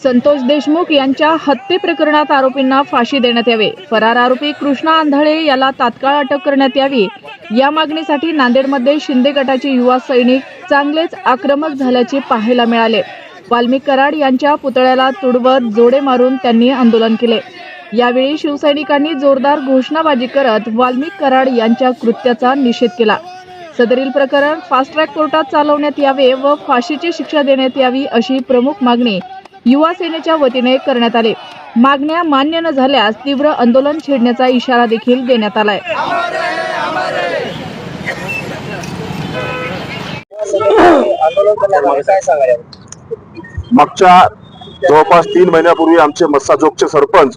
संतोष देशमुख यांच्या हत्ये प्रकरणात आरोपींना फाशी देण्यात यावे. फरार आरोपी कृष्णा आंधळे याला तात्काळ अटक करण्यात यावी. या मागणीसाठी नांदेडमध्ये शिंदे गटाचे युवा सैनिक चांगलेच आक्रमक झाल्याचे पाहायला मिळाले. वाल्मिक कराड यांच्या पुतळ्याला तुडवत जोडे मारून त्यांनी आंदोलन केले. यावेळी शिवसैनिकांनी जोरदार घोषणाबाजी करत वाल्मिक कराड यांच्या कृत्याचा निषेध केला. सदरील प्रकरण फास्ट ट्रॅक कोर्टात चालवण्यात यावे व फाशीची शिक्षा देण्यात यावी अशी प्रमुख मागणी युवा सेनेच्या वतीने करण्यात आले. मागण्या मान्य न झाल्यास तीव्र आंदोलन छेडण्याचा इशारा देखील देण्यात आलाय. मागच्या जवळपास तीन महिन्यापूर्वी आमचे मस्साजोगचे सरपंच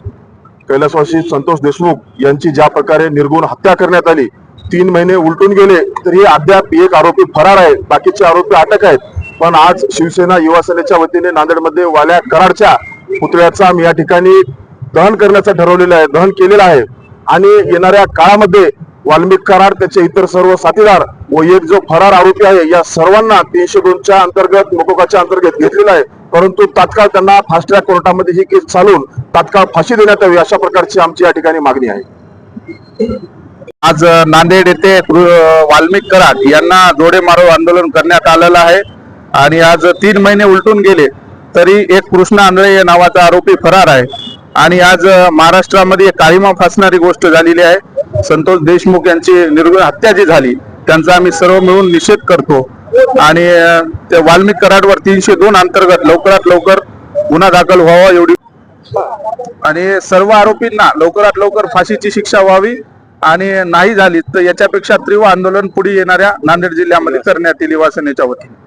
कैलासवासी संतोष देशमुख यांची ज्या प्रकारे निर्गुण हत्या करण्यात आली तीन महिने उलटून गेले तरी अद्याप एक आरोपी फरार आहे बाकीचे आरोपी अटक आहेत. पण आज शिवसेना युवा सेनेच्या वतीने नांदेडमध्ये वाल्या कराडच्या पुतळ्याचा आम्ही या ठिकाणी दहन करण्याचं ठरवलेलं आहे दहन केलेलं आहे. आणि येणाऱ्या काळामध्ये वाल्मिक कराड त्याचे इतर सर्व साथीदार व एक जो फरार आरोपी आहे या सर्वांना तीनशे दोनच्या अंतर्गत मोकोकाच्या अंतर्गत घेतलेला आहे. परंतु तात्काळ त्यांना फास्ट ट्रॅक कोर्टामध्ये ही केस चालून तात्काळ फाशी देण्यात यावी अशा प्रकारची आमची या ठिकाणी मागणी आहे. आज नांदेड येथे वाल्मिक कराड यांना जोडे मारो आंदोलन करण्यात आलेलं आहे. आणि आज तीन महिने उलटून गेले तरी एक कृष्ण आंधळे नावाचा आरोपी फरार आहे. आणि आज महाराष्ट्रामध्ये काळीमा फासणारी गोष्ट झालेली आहे. संतोष देशमुख यांची निर्गुण हत्या जी झाली त्यांचा आम्ही सर्व मिळून निषेध करतो. आणि त्या वाल्मिक कराडवर तीनशे दोन अंतर्गत लवकरात लवकर गुन्हा दाखल व्हावा एवढी आणि सर्व आरोपींना लवकरात लवकर फाशीची शिक्षा व्हावी आणि नाही झाली तर याच्यापेक्षा तीव्र आंदोलन पुढे येणाऱ्या नांदेड जिल्ह्यामध्ये करण्यात येईल वासनेच्या वतीने.